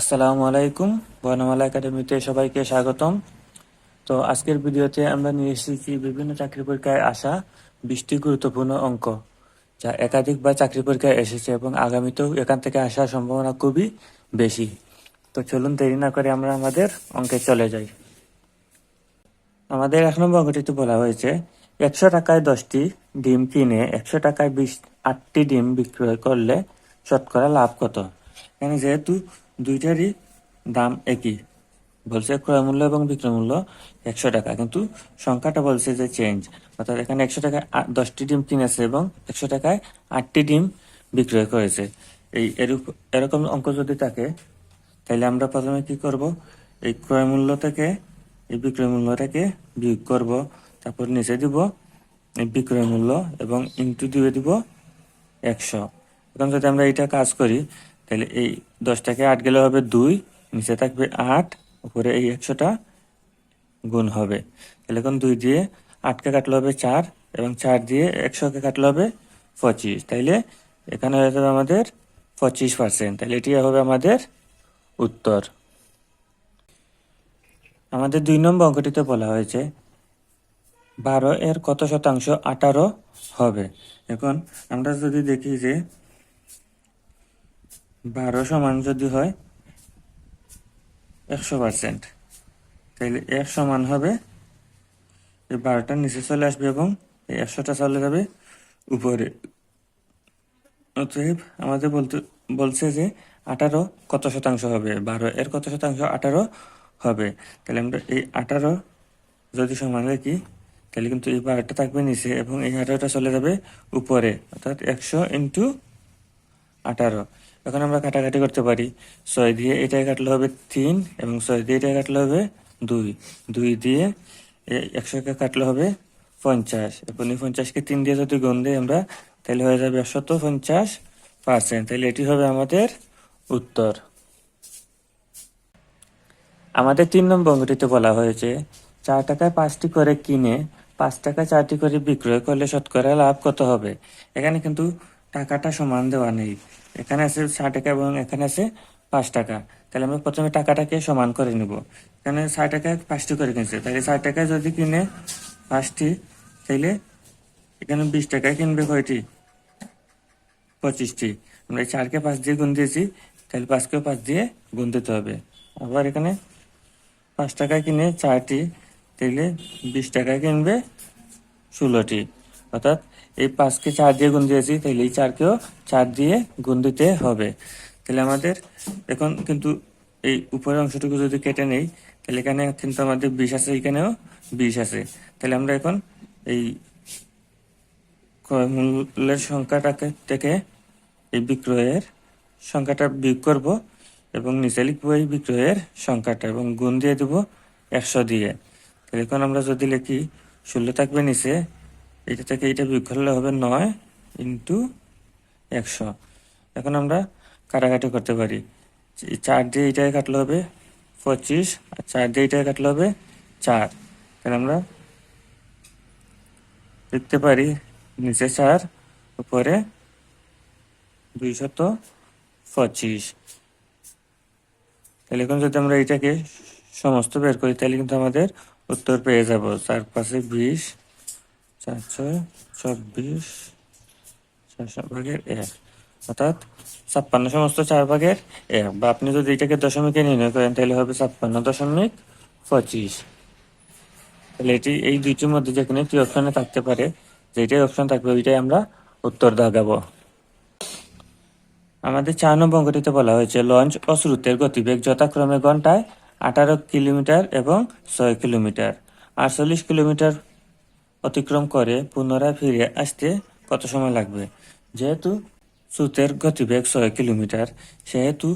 আসসালামু আলাইকুম বর্ণমালা একাডেমিতে সবাইকে স্বাগতম। তো আজকের ভিডিওতে আমরা নিয়ে এসেছি বিভিন্ন চাকরি পরীক্ষায় আসা বিশটি গুরুত্বপূর্ণ অঙ্ক, যা একাধিকবার চাকরি পরীক্ষায় এসেছে এবং আগামীতেও এখান থেকে আসার সম্ভাবনা খুবই বেশি। তো চলুন দেরি না করে আমরা আমাদের অঙ্কে চলে যাই। আমাদের এক নম্বর অঙ্কটিতে বলা হয়েছে, একশো টাকায় দশটি ডিম কিনে একশো টাকায় বিশ আটটি ডিম বিক্রয় করলে শতকরা লাভ কত? এখানে যেহেতু দুইটারই দাম একই। বলছে ক্রয় মূল্য এবং বিক্রয় মূল্য একশো টাকা। কিন্তু সংখ্যাটা বলছে যে চেঞ্জ অর্থাৎ এখানে একশো টাকায় দশটি ডিম কিনেছে এবং একশো টাকায় আটটি ডিম বিক্রয় করেছে। এই এরকম অঙ্ক যদি থাকে, তাহলে আমরা প্রথমে কি করব? এই ক্রয় মূল্য থেকে, এই বিক্রয় মূল্যটাকে বিয়োগ করব। তারপর নিচে দিব, এই বিক্রয় মূল্য এবং ইন্টু দিয়ে দিব একশো। এখন যদি আমরা এটা কাজ করি, তাহলে এই দশটাকে আট গেলে হবে দুই, নিচে থাকবে আট, উপরে এই একশোটা গুণ হবে। তাহলে এখন দুই দিয়ে আটকে কাটলে হবে চার এবং চার দিয়ে একশোকে কাটলে হবে পঁচিশ। তাইলে এখানে হয়ে যাবে আমাদের পঁচিশ পার্সেন্ট তাহলে এটি হবে আমাদের উত্তর। আমাদের দুই নম্বর অঙ্কটিতে বলা হয়েছে, বারো এর কত শতাংশ আঠারো হবে? এখন আমরা যদি দেখি যে বারো সমান যদি হয়, একশো পার্সেন্ট। তাহলে এক সমান হবে, এই বারোটা নিচে চলে আসবে এবং এই একশোটা চলে যাবে উপরে। অতএব আমাদের বলতে, বলছে যে আঠারো কত শতাংশ হবে? বারো এর কত শতাংশ? আঠারো হবে। তাহলে আমরা এই আঠারো যদি সমান রাখি তাহলে কিন্তু এই বারোটা থাকবে নিচে এবং এই আঠারোটা চলে যাবে উপরে। অর্থাৎ একশো ইন্টু আঠারো। এখন আমরা কাটাকাটি করতে পারি। ছয় দিয়ে এটাই কাটলে হবে তিন এবং ছয় দিয়ে এটাই কাটলে হবে দুই। দুই দিয়ে একশোকে কাটলে হবে পঞ্চাশ। এখন এই পঞ্চাশকে তিন দিয়ে যদি গুণ দিই আমরা, তাহলে হয়ে যাবে একশত পঞ্চাশ পার্সেন্ট তাহলে এটি হবে আমাদের উত্তর। আমাদের তিন নম্বর অঙ্কটিতে বলা হয়েছে, চার টাকায় পাঁচটি করে কিনে, পাঁচ টাকায় চারটি করে বিক্রয় করলে শতকরা লাভ কত হবে? এখানে কিন্তু টাকাটা সমান দেওয়া নেই। এখানে আছে ষাট টাকা এবং এখানে আছে পাঁচ টাকা। তাহলে আমরা প্রথমে টাকাটাকে সমান করে নিব। এখানে ষাট টাকা পাঁচটি করে কিনছে। তাহলে ষাট টাকায় যদি কিনে পাঁচটি তাইলে এখানে বিশ টাকায় কিনবে কয়টি? পঁচিশটি। আমরা এই চারকে পাঁচ দিয়ে গুণ দিয়েছি, তাহলে পাঁচকেও পাঁচ দিয়ে গুণ দিতে হবে। আবার এখানে পাঁচ টাকায় কিনে চারটি তাইলে বিশ টাকায় কিনবে ষোলোটি। অর্থাৎ এই পাঁচকে চার দিয়ে গুণ দিয়েছি তাহলে এই চারকেও চার দিয়ে গুণ দিতে হবে। তাহলে আমাদের এখন কিন্তু এই উপরের অংশটুকু যদি কেটে নেই তাহলে এখানে কিন্তু আমাদের বিশ আছে এখানেও বিশ আছে। তাহলে আমরা এখন এই ক্রয় মূল্যের সংখ্যাটাকে থেকে এই বিক্রয়ের সংখ্যাটা বিয়োগ করব এবং নিচে লিখব এই বিক্রয়ের সংখ্যাটা এবং গুণ দিয়ে দেবো একশো দিয়ে। তাহলে এখন আমরা যদি লিখি ষোলো থাকবে নিচে এটা থেকে এটা বিয়োগ করলে হবে নয় ইন্টু একশো। এখন আমরা কাটাকাটি করতে পারি। চার দিয়ে এটাকে কাটলে হবে পঁচিশ, আর চার দিয়ে এটাকে কাটলে হবে চার। তাহলে আমরা লিখতে পারি নিচে চার, উপরে দুইশত পঁচিশ। তাহলে এখন যদি আমরা এটাকে সমস্ত বের করি, তাহলে কিন্তু আমাদের উত্তর পেয়ে যাব। চার পাশে বিশ চার চব্বিশ, চারশো ভাগের এক। অর্থাৎ ছাপ্পান্ন সমস্ত চার ভাগের এক। বা আপনি যদি এটাকে দশমিকে নির্ণয় করেন, তাহলে হবে ছাপ্পান্ন দশমিক পঁচিশ। তাহলে এটি এই দুইটির মধ্যে যে কোনো একটি থাকতে পারে যেটাই অপশন থাকবে, ওইটাই আমরা উত্তর দাগাবো আমাদের চার নম্বর অঙ্কটিতে বলা হয়েছে, লঞ্চ ও স্রোতের গতিবেগ যথাক্রমে ঘন্টায় আঠারো কিলোমিটার এবং ছয় কিলোমিটার। আটচল্লিশ কিলোমিটার অতিক্রম করে পুনরায় ফিরে আসতে কত সময় লাগবে? যেহেতু স্রোতের গতিবেগ ছয় কিলোমিটার, সেহেতু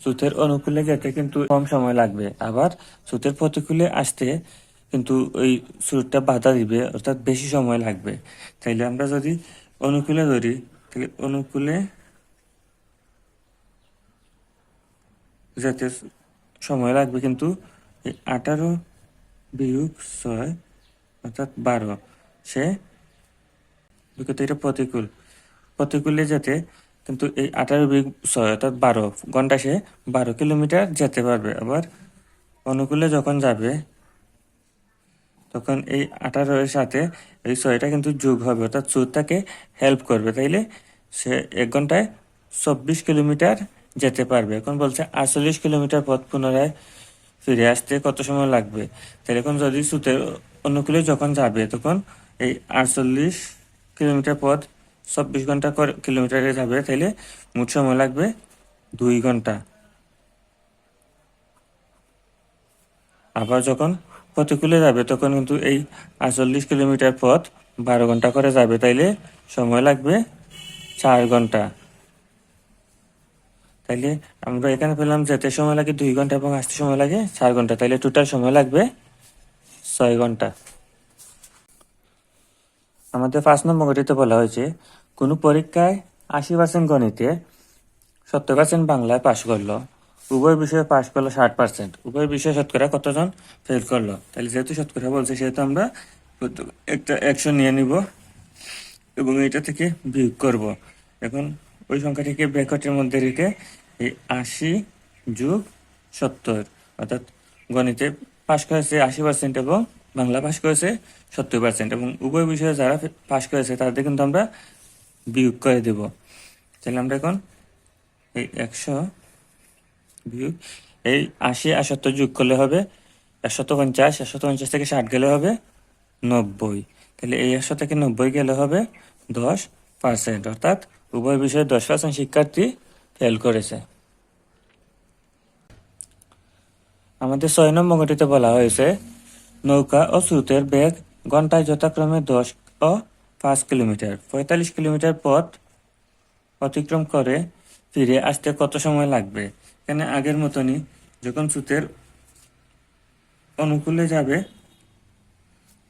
স্রোতের অনুকূলে যেতে কিন্তু কম সময় লাগবে। আবার স্রোতের প্রতিকূলে আসতে কিন্তু ওই সুরটা বাধা দিবে, অর্থাৎ বেশি সময় লাগবে। তাইলে আমরা যদি অনুকূলে ধরি তাহলে অনুকূলে যেতে সময় লাগবে কিন্তু আঠারো বিয়োগ ছয়, অর্থাৎ বারো। সে? বিগত এটা প্রতিকূল। প্রতিকূলে যেতে কিন্তু এই আঠারো বিগ ছয় অর্থাৎ বারো, ঘণ্টা সে বারো কিলোমিটার যেতে পারবে। আবার অনুকূলে যখন যাবে, তখন এই আঠারোর সাথে এই ছয়টা কিন্তু যোগ হবে, অর্থাৎ চোর তাকে হেল্প করবে। তাইলে সে এক ঘন্টায় চব্বিশ কিলোমিটার যেতে পারবে। এখন বলছে আটচল্লিশ কিলোমিটার পথ পুনরায় ফিরে আসতে কত সময় লাগবে? তাহলে এখন যদি সুতের অনুকূলে যখন যাবে, তখন এই আটচল্লিশ কিলোমিটার পথ চব্বিশ ঘণ্টা কিলোমিটারে যাবে, তাইলে মোট সময় লাগবে দুই ঘণ্টা। আবার যখন প্রতিকূলে যাবে, তখন কিন্তু এই আটচল্লিশ কিলোমিটার পথ বারো ঘণ্টা করে যাবে, তাইলে সময় লাগবে চার ঘণ্টা। তাইলে আমরা এখানে পেলাম যেতে সময় লাগে দুই ঘণ্টা এবং আসতে সময় লাগে চার ঘণ্টা, তাইলে টোটাল সময় লাগবে ছয় ঘণ্টা। আমাদের পাঁচ নম্বর বলা হয়েছে, কোনো পরীক্ষায় আশি পার্সেন্ট গণিতে সত্তর পার্সেন্ট বাংলায় পাশ করল। উভয় বিষয়ে পাশ করল ষাট পার্সেন্ট উভয় বিষয়ে শতকরা কতজন ফেল করল? তাহলে যেহেতু শতকরা বলছে, সেহেতু আমরা একটা অ্যাকশন নিয়ে নিব এবং এটা থেকে বিয়োগ করব। এখন ওই সংখ্যাটিকে ব্র্যাকেটের মধ্যে রেখে এই আশি যোগ সত্তর, অর্থাৎ গণিতে পাশ করেছে আশি পার্সেন্ট এবং বাংলা পাশ করেছে সত্তর পার্সেন্ট এবং উভয় বিষয়ে যারা পাশ করেছে তাদের কিন্তু আমরা বিয়োগ করে দেব। তাহলে আমরা এখন এই একশো বিয়োগ, এই আশি আর সত্তর যোগ করলে হবে একশত পঞ্চাশ একশত পঞ্চাশ থেকে ষাট গেলে হবে নব্বই। তাহলে এই একশো থেকে নব্বই গেলে হবে দশ পার্সেন্ট অর্থাৎ উভয় বিষয়ে দশ পার্সেন্ট শিক্ষার্থী ফেল করেছে। আমাদের ছয় নম্বর গঠিতে বলা হয়েছে নৌকা ও স্রোতের বেগ ঘন্টায় যথাক্রমে দশ ও পাঁচ কিলোমিটার। পঁয়তাল্লিশ কিলোমিটার পথ অতিক্রম করে ফিরে আসতে কত সময় লাগবে? এখানে আগের মতনই যখন স্রোতের অনুকূলে যাবে,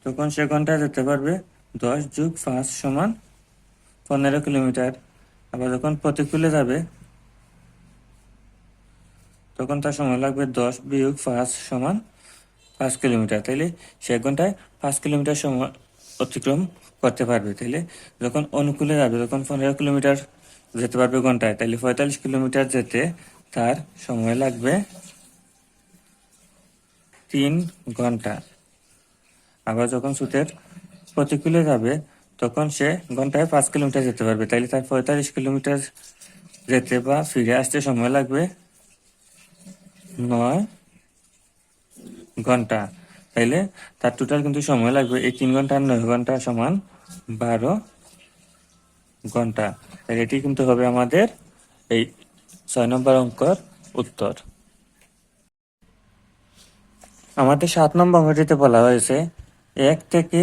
তখন সে ঘন্টায় যেতে পারবে দশ যুগ পাঁচ সমান পনেরো কিলোমিটার। আবার যখন প্রতিকূলে যাবে, তখন তার সময় লাগবে দশ বিয়োগ পাঁচ সমান পাঁচ কিলোমিটার, তাইলে সে এক ঘন্টায় পাঁচ কিলোমিটার সময় অতিক্রম করতে পারবে, তাইলে যখন অনুকূলে যাবে তখন পনেরো কিলোমিটার যেতে পারবে ঘন্টায়, তাইলে পঁয়তাল্লিশ কিলোমিটার যেতে তার সময় লাগবে তিন ঘণ্টা। আবার যখন সুতের প্রতিকূলে যাবে, তখন সে ঘন্টায় পাঁচ কিলোমিটার যেতে পারবে, তাইলে তার পঁয়তাল্লিশ কিলোমিটার যেতে বা ফিরে আসতে সময় লাগবে নয় ঘণ্টা। তাইলে তার টোটাল কিন্তু সময় লাগবে এই তিন ঘণ্টা আর নয় ঘণ্টা সমান বারো ঘণ্টা। তাহলে এটি কিন্তু হবে আমাদের এই ছয় নম্বর অঙ্কর উত্তর। আমাদের সাত নম্বর অঙ্কটিতে বলা হয়েছে, এক থেকে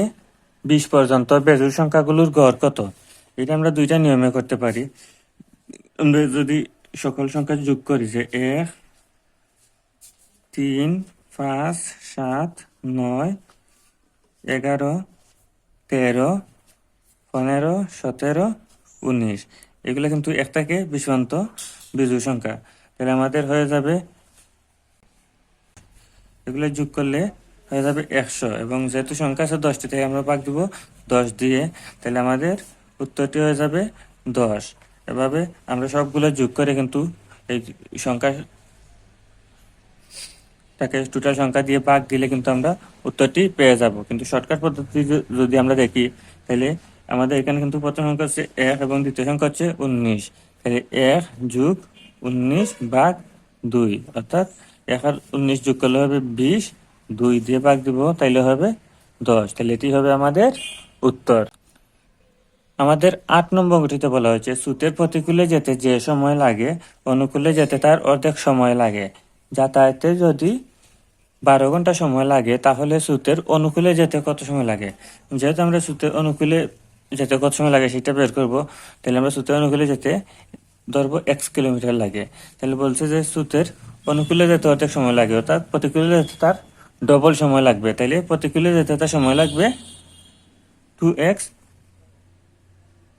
বিশ পর্যন্ত বেজুর সংখ্যাগুলোর গড় কত? এটা আমরা দুইটা নিয়মে করতে পারি। আমরা যদি সকল সংখ্যা যোগ করি যে এক, তিন পাঁচ, সাত, নয়, এগারো, তেরো, পনেরো, সতেরো, উনিশ। এগুলো কিন্তু এক থেকে বিশ বিজু সংখ্যা। তাহলে আমাদের হয়ে যাবে, এগুলো যোগ করলে হয়ে যাবে একশো। এবং যেহেতু সংখ্যা আছে দশটি থেকে আমরা পাক দিব দশ দিয়ে। তাহলে আমাদের উত্তরটি হয়ে যাবে দশ। এভাবে আমরা সবগুলো যোগ করে কিন্তু এই সংখ্যা তাকে টোটাল সংখ্যা দিয়ে ভাগ দিলে কিন্তু আমরা উত্তরটি পেয়ে যাব। কিন্তু শর্টকাট পদ্ধতি যদি আমরা দেখি, তাহলে আমাদের এখানে কিন্তু প্রথম সংখ্যা হচ্ছে এক এবং দ্বিতীয় সংখ্যা হচ্ছে উনিশ। তাহলে এক যুগ উনিশ ভাগ দুই, অর্থাৎ এক আর উনিশ যোগ করলে হবে বিশ, দুই দিয়ে ভাগ দিব, তাইলে হবে দশ। তাহলে এটি হবে আমাদের উত্তর। আমাদের আট নম্বর অঙ্কটিতে বলা হয়েছে, সুতের প্রতিকূলে যেতে যে সময় লাগে, অনুকূলে যেতে তার অর্ধেক সময় লাগে। যাতায়াতে যদি বারো ঘণ্টা সময় লাগে, তাহলে সুতের অনুকূলে যেতে কত সময় লাগে? যেহেতু আমরা সুতের অনুকূলে যেতে কত সময় লাগে সেটা বের করব, তাহলে আমরা সুতের অনুকূলে যেতে ধরবো এক্স কিলোমিটার লাগে। তাহলে বলছে যে সুতের অনুকূলে যেতে অর্ধেক সময় লাগে, অর্থাৎ প্রতিকূলে যেতে তার ডবল সময় লাগবে। তাইলে প্রতিকূলে যেতে তার সময় লাগবে টু এক্স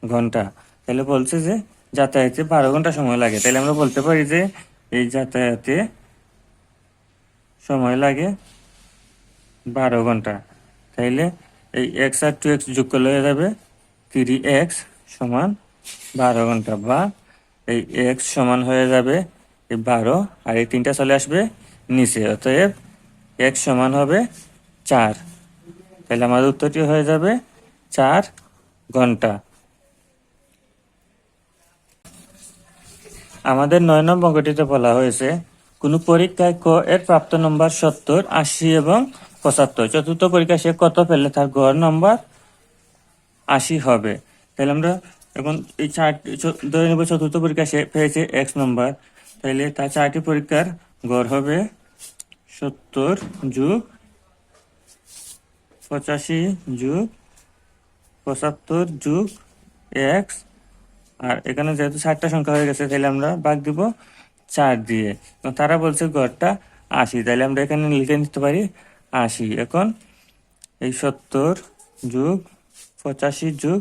ঘণ্টা। তাহলে বলছে যে যাতায়াতে বারো ঘণ্টা সময় লাগে। তাহলে আমরা বলতে পারি যে এই যাতায়াতে সময় লাগে বারো ঘণ্টা। তাইলে এই এক্স আর টু এক্স যোগ করলে হয়ে যাবে থ্রি এক্স সমান বারো ঘণ্টা বা এই এক্স সমান হয়ে যাবে এই বারো আর এই তিনটা চলে আসবে নিচে। অতএব এক্স সমান হবে চার। তাহলে আমাদের উত্তরটি হয়ে যাবে চার ঘণ্টা। আমাদের নয় নম্বর বলা হয়েছে কোন পরীক্ষায় ক এর প্রাপ্ত নম্বর সত্তর, আশি এবং পঁচাত্তর। চতুর্থ পরীক্ষায় সে কত পেলে? তার গড় নম্বর আশি হবে। তাহলে আমরা এখন এই চারটি ধরে নেব চতুর্থ পরীক্ষা সে পেয়েছে এক্স নম্বর। তাহলে তার চারটি পরীক্ষার গড় হবে সত্তর যুগ পঁচাশি যুগ পঁচাত্তর যুগ এক্স। আর এখানে যেহেতু চারটা সংখ্যা হয়ে গেছে, তাহলে আমরা বাদ দিব চার দিয়ে। তারা বলছে গড়টা আশি। তাহলে আমরা এখানে লিখে নিতে পারি আশি। এখন এই সত্তর যুগ পঁচাশি যুগ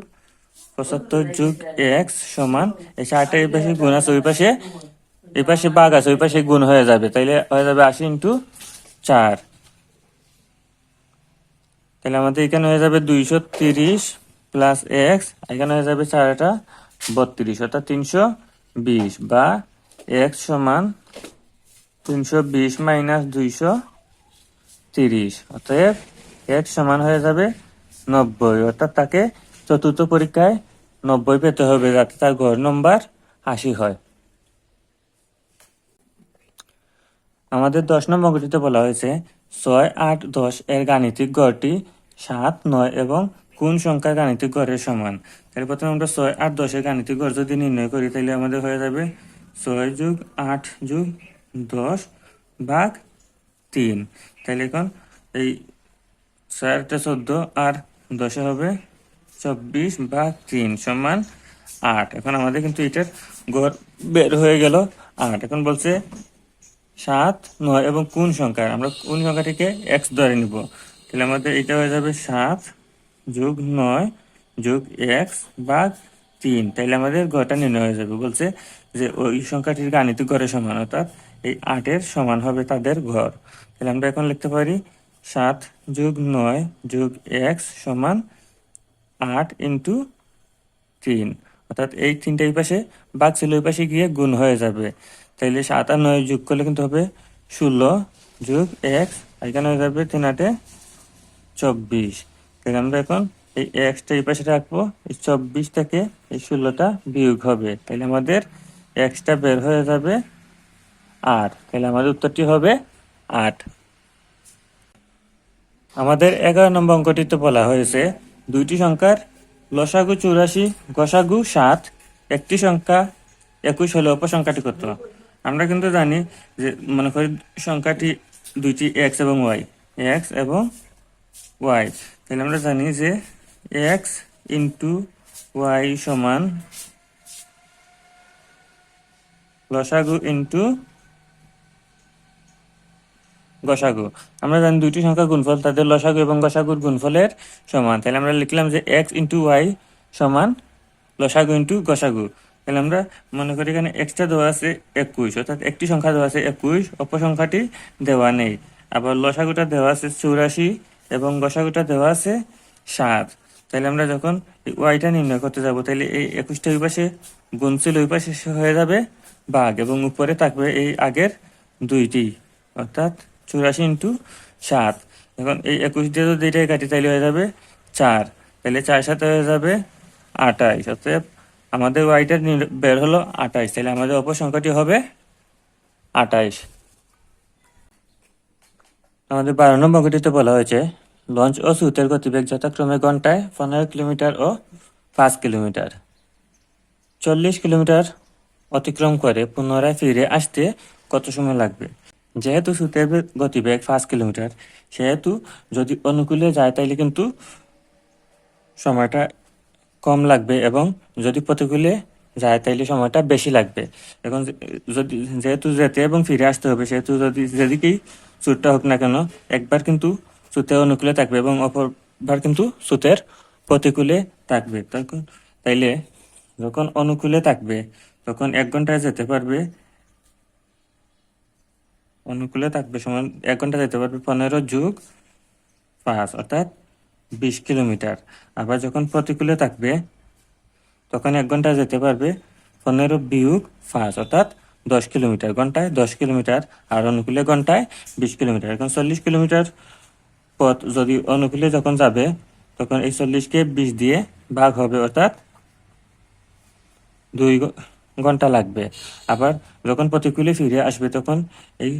পঁচাত্তর যুগ এক্স সমান, এই চারটা এই পাশে গুণ আছে, ওই পাশে, এই পাশে বাঘ আছে, ওই পাশে গুণ হয়ে যাবে। তাইলে হয়ে যাবে আশি ইন্টু চার। তাহলে আমাদের এখানে হয়ে যাবে দুইশো তিরিশ প্লাস এক্স এখানে হয়ে যাবে চারটা বত্রিশ, অর্থাৎ তিনশো বিশ বা এক্স সমান তিনশো বিশ মাইনাস দুইশো তিরিশ। অতএব এক্স সমান হয়ে যাবে নব্বই। অর্থাৎ তাকে চতুর্থ পরীক্ষায় নব্বই পেতে হবে যাতে তার গড় নম্বর আশি হয়। আমাদের দশ নম্বর অঙ্কটিতে বলা হয়েছে, ছয় আট দশ এর গাণিতিক গড়টি সাত, নয় এবং কোন সংখ্যার গাণিতিক গড়ের সমান? তাহলে প্রথমে আমরা ছয় আট দশের গাণিতিক গড় যদি নির্ণয় করি, তাহলে আমাদের হয়ে যাবে ছয় যুগ আট যুগ দশ ভাগ তিন। তাহলে এখন এই আটটা চোদ্দ আর দশে হবে চব্বিশ ভাগ তিন সমান আট। এখন আমাদের কিন্তু এটার গড় বের হয়ে গেল আট। এখন বলছে সাত, নয় এবং কোন সংখ্যা? আমরা কোন সংখ্যাটিকে এক্স ধরে নিব? তাহলে আমাদের এটা হয়ে যাবে সাত যোগ নয় যোগ এক্স ভাগ তিন। তাহলে আমাদের গড়টা নির্ণয় হয়ে যাবে। বলছে যে ওই সংখ্যাটির গাণিতিক গড়ের সমান অর্থাৎ এই আটের সমান হবে তাদের ঘর। তাহলে আমরা এখন লিখতে পারি সাত যোগ নয় যোগ এক্স সমান আট ইন্টু তিন। অর্থাৎ এই তিনটা এই পাশে বাঘ ছিল ওই পাশে গিয়ে গুণ হয়ে যাবে। তাইলে সাত আর নয় যোগ করলে কিন্তু হবে ষোলো যোগ এক্স এখানে হয়ে যাবে তিন আটে চব্বিশ। তাহলে আমরা এখন এই এক্সটা এই পাশে রাখব। এই চব্বিশ থেকে এই ষোলোটা বিয়োগ হবে। তাহলে আমাদের এক্সটা বের হয়ে যাবে আট। তাহলে আমাদের উত্তরটি হবে আট। আমাদের এগারো নম্বর অঙ্কটিতে বলা হয়েছে। দুইটি সংখ্যার লসাগু চুরাশি, গসাগু সাত। একটি সংখ্যা একুশ হলে অপসংখ্যাটি কত? আমরা কিন্তু জানি যে মনে করি সংখ্যাটি দুইটি এক্স এবং ওয়াই। এক্স এবং ওয়াই। তাহলে আমরা জানি যে এক্স ইন্টু ওয়াই সমান লসাগু ইন্টু গসাগু। আমরা জানি দুইটি সংখ্যা গুণফল তাদের লসাগু এবং গসাগুর গুণফলের সমান। তাহলে আমরা লিখলাম যে এক্স ইন্টু ওয়াই সমান লসাগু ইন্টু গসাগু। তাহলে আমরা মনে করি এখানে এক্সটা দেওয়া আছে একুশ, অর্থাৎ একটি সংখ্যা দেওয়া আছে একুশ অপসংখ্যাটি দেওয়া নেই। আবার লসাগুটা দেওয়া আছে চৌরাশি এবং গসাগুটা দেওয়া আছে সাত। তাহলে আমরা যখন ওয়াইটা নির্ণয় করতে যাব, তাহলে এই একুশটা ওই পাশে গুণ ছিল ওই পাশে হয়ে যাবে বাঘ এবং উপরে থাকবে এই আগের দুইটি, অর্থাৎ চুরাশি ইন্টু সাত। এখন এই একুশ দিয়ে যদি এটাই কাটি, তাহলে হয়ে যাবে চার। তাহলে চার সাথে হয়ে যাবে আটাইশ অতএব আমাদের ওয়াইটা নির- বের হলো আটাইশ তাহলে আমাদের অপসংখ্যাটি হবে আটাইশ আমাদের বারো নম্বর অঙ্কটিতে বলা হয়েছে লঞ্চ ও সুতের গতিবেগ যথাক্রমে ঘন্টায় পনেরো কিলোমিটার ও পাঁচ কিলোমিটার। চল্লিশ কিলোমিটার অতিক্রম করে পুনরায় ফিরে আসতে কত সময় লাগবে? যেহেতু সুতের গতিবেগ পাঁচ কিলোমিটার, সেহেতু যদি অনুকূলে যায় তাইলে কিন্তু সময়টা কম লাগবে এবং যদি প্রতিকূলে যায় তাইলে সময়টা বেশি লাগবে। এখন যদি যেহেতু যেতে এবং ফিরে আসতে হবে, সেহেতু যদি যেদিকেই সুটটা হোক না কেন, একবার কিন্তু সুতের অনুকূলে থাকবে এবং অপরবার কিন্তু সুতের প্রতিকূলে থাকবে। তখন তাইলে যখন অনুকূলে থাকবে, তখন এক ঘন্টায় যেতে পারবে, অনুকূলে থাকবে সময় এক ঘণ্টা যেতে পারবে পনেরো যুগ পাঁচ, অর্থাৎ বিশ কিলোমিটার। আবার যখন প্রতিকূলে থাকবে, তখন এক ঘণ্টা যেতে পারবে পনেরো বিয়োগ পাঁচ, অর্থাৎ দশ কিলোমিটার। ঘন্টায় দশ কিলোমিটার আর অনুকূলে ঘন্টায় বিশ কিলোমিটার। এখন চল্লিশ কিলোমিটার পথ যদি অনুকূলে যখন যাবে, তখন এই চল্লিশকে বিশ দিয়ে ভাগ হবে, অর্থাৎ দুই ঘণ্টা লাগবে। আবার যখন প্রতিকূলে ফিরে আসবে, তখন এই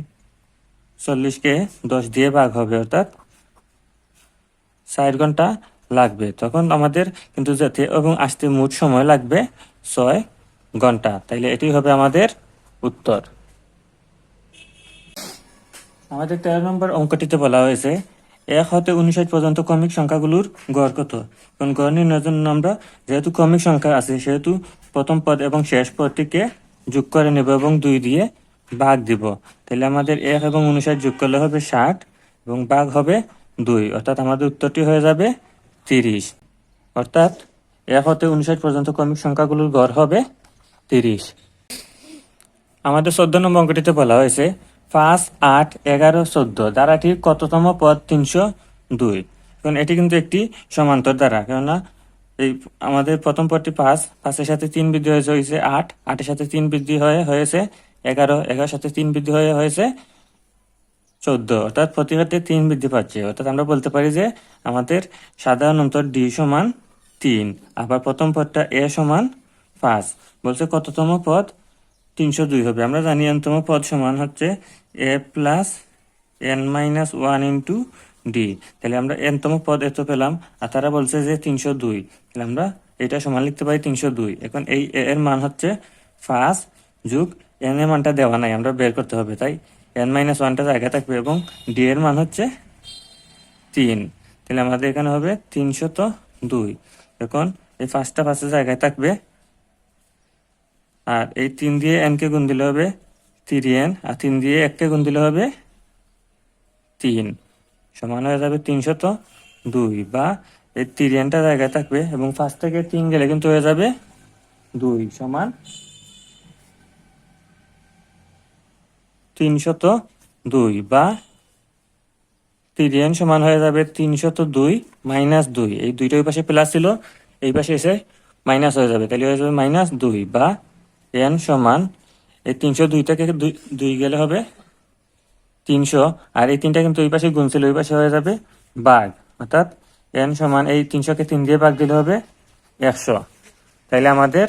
চল্লিশকে দশ দিয়ে ভাগ হবে, অর্থাৎ ষাট ঘণ্টা লাগবে। তখন আমাদের কিন্তু যেতে এবং আসতে মোট সময় লাগবে ছয় ঘণ্টা। তাইলে এটি হবে আমাদের উত্তর। আমাদের তেরো নম্বর অঙ্কটিতে বলা হয়েছে এক হতে উনষাট পর্যন্ত ক্রমিক সংখ্যাগুলোর গড় কত? কারণ গড় নির্ণয়ের জন্য আমরা যেহেতু ক্রমিক সংখ্যা আছে, সেহেতু প্রথম পদ এবং শেষ পদটিকে যোগ করে নেব এবং দুই দিয়ে ভাগ দিব। তাহলে আমাদের এক এবং উনষাট যোগ করলে হবে ষাট এবং ভাগ হবে দুই। অর্থাৎ আমাদের উত্তরটি হয়ে যাবে তিরিশ। অর্থাৎ এক হতে উনষাট পর্যন্ত ক্রমিক সংখ্যাগুলোর গড় হবে তিরিশ। আমাদের চোদ্দ নম্বর অঙ্কটিতে বলা হয়েছে পাঁচ আট এগারো চোদ্দ। দ্বারাটির কততম পদ? তিনশো দুই। কারণ এটি কিন্তু একটি সমান্তর দ্বারা কেননা এই আমাদের প্রথম পদটি পাঁচ। পাঁচের সাথে তিন বৃদ্ধি হয়েছে হয়েছে আট। আটের সাথে তিন বৃদ্ধি হয়ে, হয়েছে এগারো। এগারোর সাথে তিন বৃদ্ধি হয়ে, হয়েছে চোদ্দ। অর্থাৎ প্রতিঘাতে তিন বৃদ্ধি পাচ্ছে। অর্থাৎ আমরা বলতে পারি যে আমাদের সাধারণ অন্তর ডি সমান তিন। আবার প্রথম পদটা এ সমান পাঁচ। বলছে কততম পদ? তিনশো দুই হবে। আমরা জানি এনতম পদ সমান হচ্ছে a plus n minus one into d তাহলে আমরা এনতম পদ এত পেলাম, আর তারা বলছে যে তিনশো দুই। তাহলে আমরা এটা সমান লিখতে পারি তিনশো দুই। এখন এই এ এর মান হচ্ছে পাঁচ যুগ এন এর মানটা দেওয়া নাই, আমরা বের করতে হবে। তাই এন মাইনাস ওয়ানটা জায়গায় থাকবে এবং ডি এর মান হচ্ছে তিন। তাহলে আমাদের এখানে হবে তিনশত দুই। এখন এই পাঁচটা পাঁচের জায়গায় থাকবে আর এই তিন দিয়ে এন কে গুণ দিলে হবে তিরি এন আর তিন দিয়ে এককে গুণ দিলে হবে তিন। সমান হয়ে যাবে তিনশত দুই, বা এই তিরি এনটা জায়গায় থাকবে এবং পাঁচ থেকে তিন গেলে কিন্তু হয়ে যাবে দুই সমান তিনশত দুই, বা তিরিয়ান সমান হয়ে যাবে তিনশত দুই মাইনাস দুই। এই দুইটা ওই পাশে প্লাস ছিল, এই পাশে এসে মাইনাস হয়ে যাবে। তাহলে হয়ে যাবে মাইনাস দুই, বা এন সমান এই তিনশো দুইটাকে দুই দুই গেলে হবে তিনশো। আর এই তিনটা কিন্তু ওই পাশে গুনছিল ওই পাশে হয়ে যাবে বাঘ। অর্থাৎ এন সমান এই তিনশোকে তিন দিয়ে বাঘ দিলে হবে একশো। তাইলে আমাদের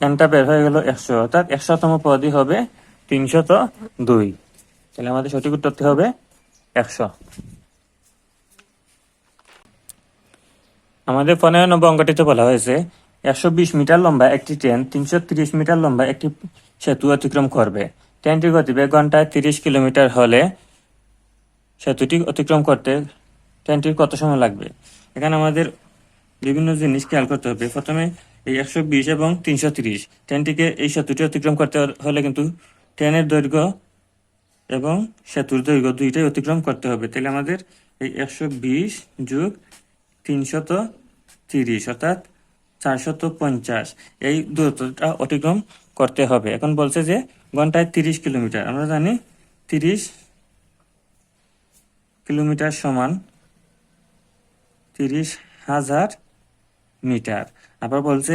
এনটা বের হয়ে গেল একশো। অর্থাৎ একশোতম পদই হবে তিনশত দুই। তাহলে আমাদের সঠিক উত্তরটি হবে একশো। আমাদের পনেরো নম্বর অঙ্কটিতে বলা হয়েছে একশো বিশ মিটার লম্বা একটি ট্রেন, তিনশো তিরিশ মিটার লম্বা একটি সেতু অতিক্রম করবে। ট্রেনটির গতিবেগ ঘন্টায় তিরিশ কিলোমিটার হলে সেতুটি অতিক্রম করতে ট্রেনটির কত সময় লাগবে? এখানে আমাদের বিভিন্ন জিনিস খেয়াল করতে হবে। প্রথমে এই একশো বিশ এবং তিনশো তিরিশ। ট্রেনটিকে এই সেতুটি অতিক্রম করতে হলে কিন্তু ট্রেনের দৈর্ঘ্য এবং সেতুর দৈর্ঘ্য দুইটাই অতিক্রম করতে হবে। তাহলে আমাদের এই একশো বিশ যুগ তিনশত তিরিশ, অর্থাৎ চারশত পঞ্চাশ। এই দূরত্বটা অতিক্রম করতে হবে। এখন বলছে যে ঘন্টায় তিরিশ কিলোমিটার। আমরা জানি তিরিশ কিলোমিটার সমান তিরিশ হাজার মিটার। আবার বলছে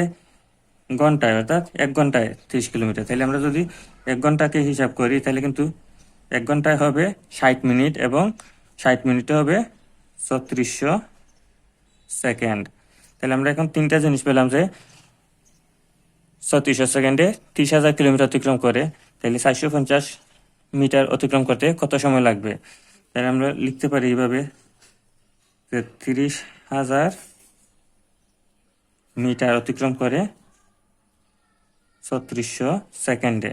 ঘন্টায়, অর্থাৎ এক ঘন্টায় তিরিশ কিলোমিটার। তাহলে আমরা যদি এক ঘন্টাকে হিসাব করি, তাহলে কিন্তু এক ঘন্টায় হবে ষাট মিনিট এবং ষাট মিনিটে হবে ছত্রিশশো সেকেন্ড। তাহলে আমরা এখন তিনটা জিনিস পেলাম যে ছত্রিশশো সেকেন্ডে তিরিশ হাজার কিলোমিটার অতিক্রম করে, তাহলে চারশো পঞ্চাশ মিটার অতিক্রম করতে কত সময় লাগবে? তাহলে আমরা লিখতে পারি এইভাবে যে তিরিশ হাজার মিটার অতিক্রম করে ছত্রিশশো সেকেন্ডে।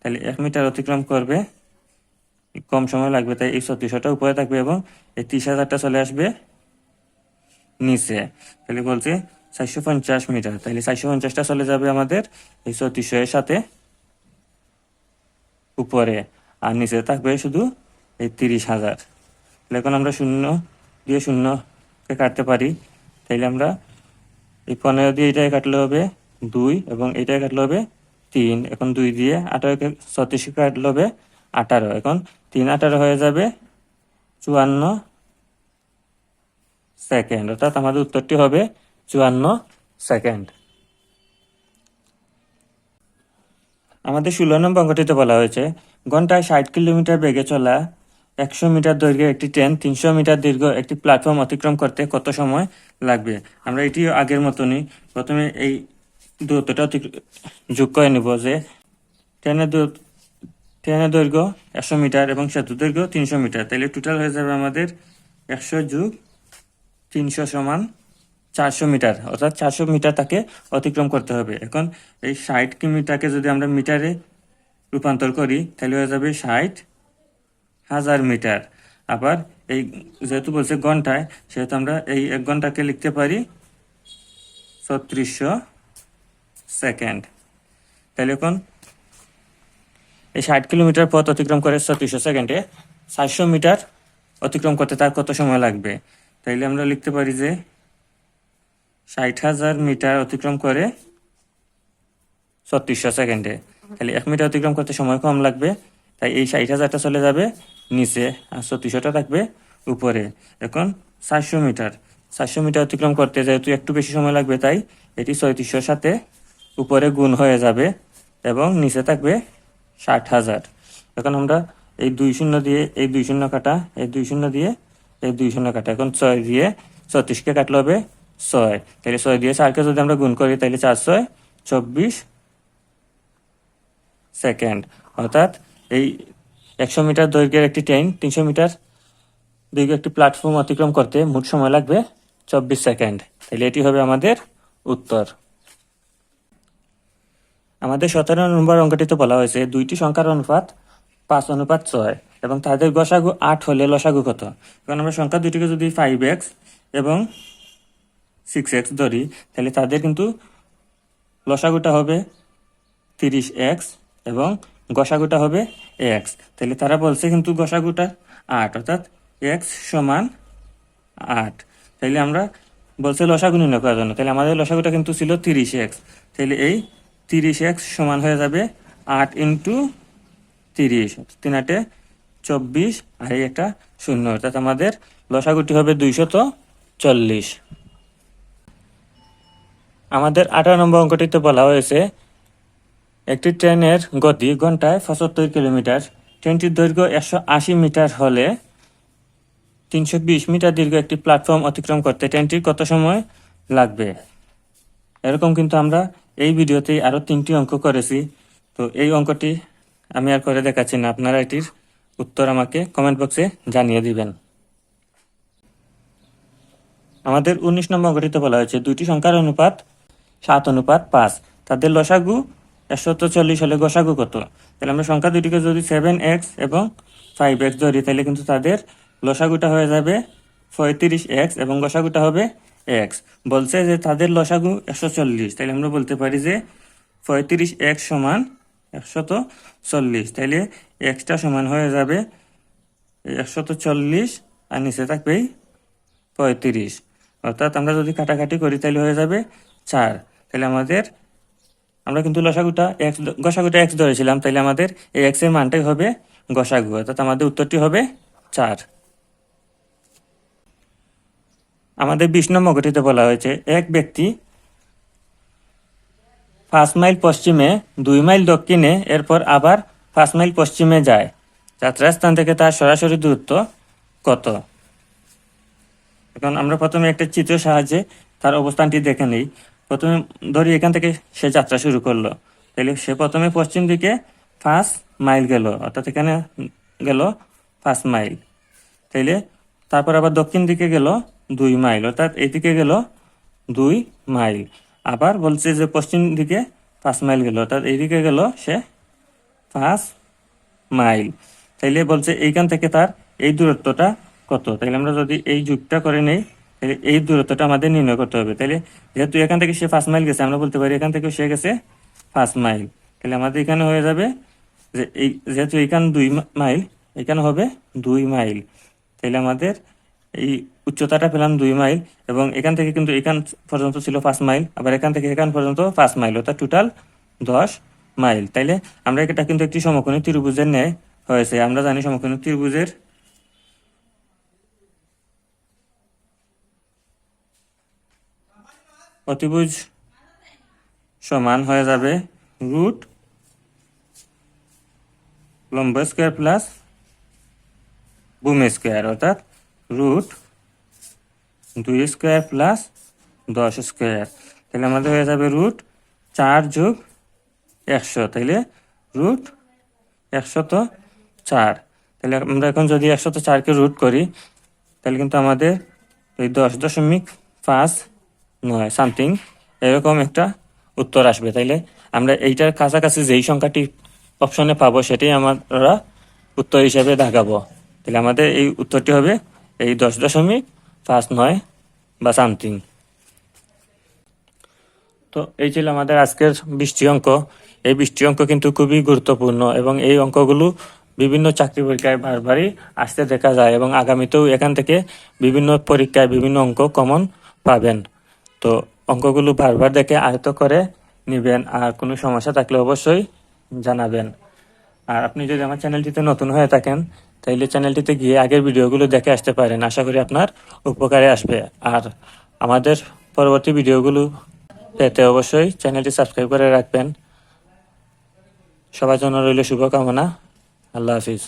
তাহলে এক মিটার অতিক্রম করবে, কম সময় লাগবে, তাই এই ছত্রিশশোটা উপরে থাকবে এবং এই তিরিশ হাজারটা চলে আসবে নিচে। তাহলে বলছে চারশো পঞ্চাশ মিটার। তাহলে চারশো পঞ্চাশটা চলে যাবে আমাদের এই ছত্রিশশো এর সাথে উপরে। আর নিচে থাকবে শুধু এই তিরিশ হাজার। তাহলে এখন আমরা শূন্য দিয়ে শূন্যকে কাটতে পারি। তাইলে আমরা এই পনেরো দিয়ে এটাই কাটলে হবে দুই এবং এটাই কাটলে হবে তিন। এখন দুই দিয়ে আঠারোকে ছত্রিশ কাটলে হবে আঠারো। এখন তিন আঠারো হয়ে যাবে চুয়ান্ন। সেকেন্ড। অর্থাৎ আমাদের উত্তরটি হবে চুয়ান্ন সেকেন্ড। আমাদের ষোলো নম্বর অঙ্কটিতে বলা হয়েছে, ঘন্টায় ষাট কিলোমিটার বেগে চলা একশো মিটার দৈর্ঘ্যের একটি ট্রেন তিনশো মিটার দীর্ঘ একটি প্ল্যাটফর্ম অতিক্রম করতে কত সময় লাগবে? আমরা এটি আগের মতনই প্রথমে এই দূরত্বটা যোগ করে নিব যে ট্রেনের ট্রেনের দৈর্ঘ্য একশো মিটার এবং সেতু দৈর্ঘ্য তিনশো মিটার। তাহলে টোটাল হয়ে যাবে আমাদের একশো যুগ তিনশো সমান চারশো মিটার, অর্থাৎ চারশো মিটার তাকে অতিক্রম করতে হবে। এখন এই ষাট কিমিটারকে যদি আমরা মিটারে রূপান্তর করি, তাহলে হয়ে যাবে ষাট হাজার মিটার। আবার এই যেহেতু বলছে ঘন্টায়, সেহেতু আমরা এই এক ঘন্টাকে লিখতে পারি ছত্রিশশো সেকেন্ড। তাহলে এখন এই ষাট কিলোমিটার পথ অতিক্রম করে ছত্রিশশো সেকেন্ডে চারশো মিটার অতিক্রম করতে তার কত সময় লাগবে? তাইলে আমরা লিখতে পারি যে ষাট হাজার মিটার অতিক্রম করে ছত্রিশশো সেকেন্ডে। তাহলে এক মিটার অতিক্রম করতে সময় কম লাগবে, তাই এই ষাট হাজারটা চলে যাবে নিচে আর ছত্রিশশোটা থাকবে উপরে। এখন চারশো মিটার। চারশো মিটার অতিক্রম করতে যেহেতু একটু বেশি সময় লাগবে, তাই এটি ছয়ত্রিশশোর সাথে উপরে গুণ হয়ে যাবে এবং নিচে থাকবে ষাট হাজার। এখন আমরা এই দুই শূন্য দিয়ে, এই দুই শূন্য কাটা, এই দুই শূন্য দিয়ে এই দুই শূন্য কাটা। এখন ছয় দিয়ে ছত্রিশকে কাটলে হবে ছয়। তাহলে ছয় দিয়ে চারকে যদি আমরা গুণ করি তাহলে চার ছয় চব্বিশ সেকেন্ড। অর্থাৎ এই একশো মিটার দৈর্ঘ্যের একটি ট্রেন তিনশো মিটার দৈর্ঘ্য একটি প্ল্যাটফর্ম অতিক্রম করতে মোট সময় লাগবে চব্বিশ সেকেন্ড। তাহলে এটি হবে আমাদের উত্তর। আমাদের সতেরো নম্বর অঙ্কটিতে বলা হয়েছে, দুইটি সংখ্যার অনুপাত পাঁচ অনুপাত ছয় এবং তাদের গসাগু আট হলে লসাগু কত? কারণ আমরা সংখ্যা দুটিকে যদি ফাইভ এক্স এবং সিক্স এক্স ধরি, তাহলে তাদের কিন্তু লসাগুটা হবে তিরিশ এক্স এবং গসাগুটা হবে এক্স তাহলে তারা বলছে কিন্তু গসাগুটা আট, অর্থাৎ এক্স সমান আট। তাহলে আমরা বলছে লসাগু নির্ণয় করার জন্য। তাহলে আমাদের লসাগুটা কিন্তু ছিল তিরিশ এক্স তাহলে এই তিরিশ এক্স সমান হয়ে যাবে আট ইন্টু তিরিশ, তিন আটে চব্বিশ, আর এই একটা শূন্য। অর্থাৎ আমাদের লসাগুটি হবে দুইশত চল্লিশ। আমাদের আঠারো নম্বর অঙ্কটিতে বলা হয়েছে, একটি ট্রেনের গতি ঘন্টায় পঁচাত্তর কিলোমিটার। ট্রেনটির দৈর্ঘ্য একশো আশি মিটার হলে তিনশো বিশ মিটার দীর্ঘ একটি প্ল্যাটফর্ম অতিক্রম করতে ট্রেনটির কত সময় লাগবে? এরকম কিন্তু আমরা এই ভিডিওতেই আরও তিনটি অঙ্ক করেছি। তো এই অঙ্কটি আমি আর করে দেখাচ্ছি না। আপনারা এটির উত্তর আমাকে কমেন্ট বক্সে জানিয়ে দিবেন। আমাদের উনিশ নম্বর অঙ্কটিতে বলা হয়েছে, দুইটি সংখ্যার অনুপাত সাত, অনুপাত পাঁচ। তাদের লসাগু একশত চল্লিশ হলে গসাগু কত? তাহলে আমরা সংখ্যা দুটিকে যদি সেভেন এক্স এবং ফাইভ এক্স ধরি, তাহলে কিন্তু তাদের লসাগুটা হয়ে যাবে পঁয়ত্রিশ এক্স এবং গসাগুটা হবে এক্স বলছে যে তাদের লসাগু একশো চল্লিশ। তাহলে আমরা বলতে পারি যে পঁয়ত্রিশ এক্স সমান একশত চল্লিশ। তাহলে এক্সটা সমান হয়ে যাবে একশত চল্লিশ আর নিচে থাকবেই পঁয়ত্রিশ। অর্থাৎ আমরা যদি কাটাকাটি করি তাহলে হয়ে যাবে চার। তাহলে আমাদের, আমরা কিন্তু লসাগুটা এক্স, গসাগুটা এক্স ধরেছিলাম তাহলে আমাদের এই এক্সের মানটাই হবে গসাগু। অর্থাৎ আমাদের উত্তরটি হবে চার। আমাদের নম্বর গঠিতে বলা হয়েছে, এক ব্যক্তি পাঁচ মাইল পশ্চিমে, দুই মাইল দক্ষিণে, এরপর আবার পাঁচ মাইল পশ্চিমে যায়। যাত্রাস্থান থেকে তার সরাসরি দূরত্ব কত? এখন আমরা প্রথমে একটা চিত্রের সাহায্যে তার অবস্থানটি দেখে নিই। প্রথমে ধরি এখান থেকে সে যাত্রা শুরু করল। তাহলে সে প্রথমে পশ্চিম দিকে পাঁচ মাইল গেল, অর্থাৎ এখানে গেল পাঁচ মাইল। তাইলে তারপর আবার দক্ষিণ দিকে গেল দুই মাইল, অর্থাৎ এদিকে গেল দুই মাইল। আবার বলছে যে পশ্চিম দিকে পাঁচ মাইল গেল, অর্থাৎ এইদিকে গেল সে পাঁচ মাইল। তাইলে বলছে এইখান থেকে তার এই দূরত্বটা কত? তাইলে আমরা যদি এই যুগটা করে নেই তাহলে এই দূরত্বটা আমাদের নির্ণয় করতে হবে। তাহলে যেহেতু এখান থেকে সে পাঁচ মাইল গেছে, আমরা বলতে পারি এখান থেকে সে গেছে পাঁচ মাইল। তাহলে আমাদের এখানে হয়ে যাবে যে এই, যেহেতু এখানে দুই মাইল, এখানে হবে দুই মাইল। তাহলে আমাদের এই উচ্চতাটা পেলাম দুই মাইল এবং এখান থেকে কিন্তু এখান পর্যন্ত ছিল পাঁচ মাইল, আবার এখান থেকে এখান পর্যন্ত পাঁচ মাইল, অর্থাৎ টোটাল দশ মাইল। তাইলে আমরা এটা কিন্তু একটি সমকোণী ত্রিভুজের ন্যায় হয়েছে। আমরা জানি সমকোণী ত্রিভুজের অতিভুজ সমান হয়ে যাবে রুট লম্ব স্কোয়ার প্লাস বুম স্কোয়ার অর্থাৎ রুট দুই স্কোয়ার প্লাস দশ স্কোয়ার তাহলে আমাদের হয়ে যাবে রুট চার যোগ একশো। তাইলে রুট একশত চার। তাহলে আমরা এখন যদি একশত চারকে রুট করি, তাহলে কিন্তু আমাদের এই দশ দশমিক পাঁচ নয় সামথিং এরকম একটা উত্তর আসবে। তাইলে আমরা এইটার কাছাকাছি যেই সংখ্যাটি অপশনে পাবো, সেটাই আমরা উত্তর হিসাবে দেখাবো। তাহলে আমাদের এই উত্তরটি হবে এই দশ দশমিক পাঁচ নয় বা সামথিং। তো এই ছিল আমাদের আজকের বৃষ্টি অঙ্ক। এই বৃষ্টি অঙ্ক কিন্তু খুবই গুরুত্বপূর্ণ এবং এই অঙ্কগুলো বিভিন্ন চাকরি পরীক্ষায় বারবারই আসতে দেখা যায় এবং আগামীতেও এখান থেকে বিভিন্ন পরীক্ষায় বিভিন্ন অঙ্ক কমন পাবেন। তো অঙ্কগুলো বারবার দেখে আয়ত্ত করে নেবেন। আর কোনো সমস্যা থাকলে অবশ্যই জানাবেন। আর আপনি যদি আমার চ্যানেলটিতে নতুন হয়ে থাকেন তাহলে চ্যানেলটিতে গিয়ে আগের ভিডিওগুলো দেখে আসতে পারেন। আশা করি আপনার উপকারে আসবে। আর আমাদের পরবর্তী ভিডিওগুলো পেতে অবশ্যই চ্যানেলটি সাবস্ক্রাইব করে রাখবেন। সবার জন্য রইল শুভকামনা। আল্লাহ হাফিজ।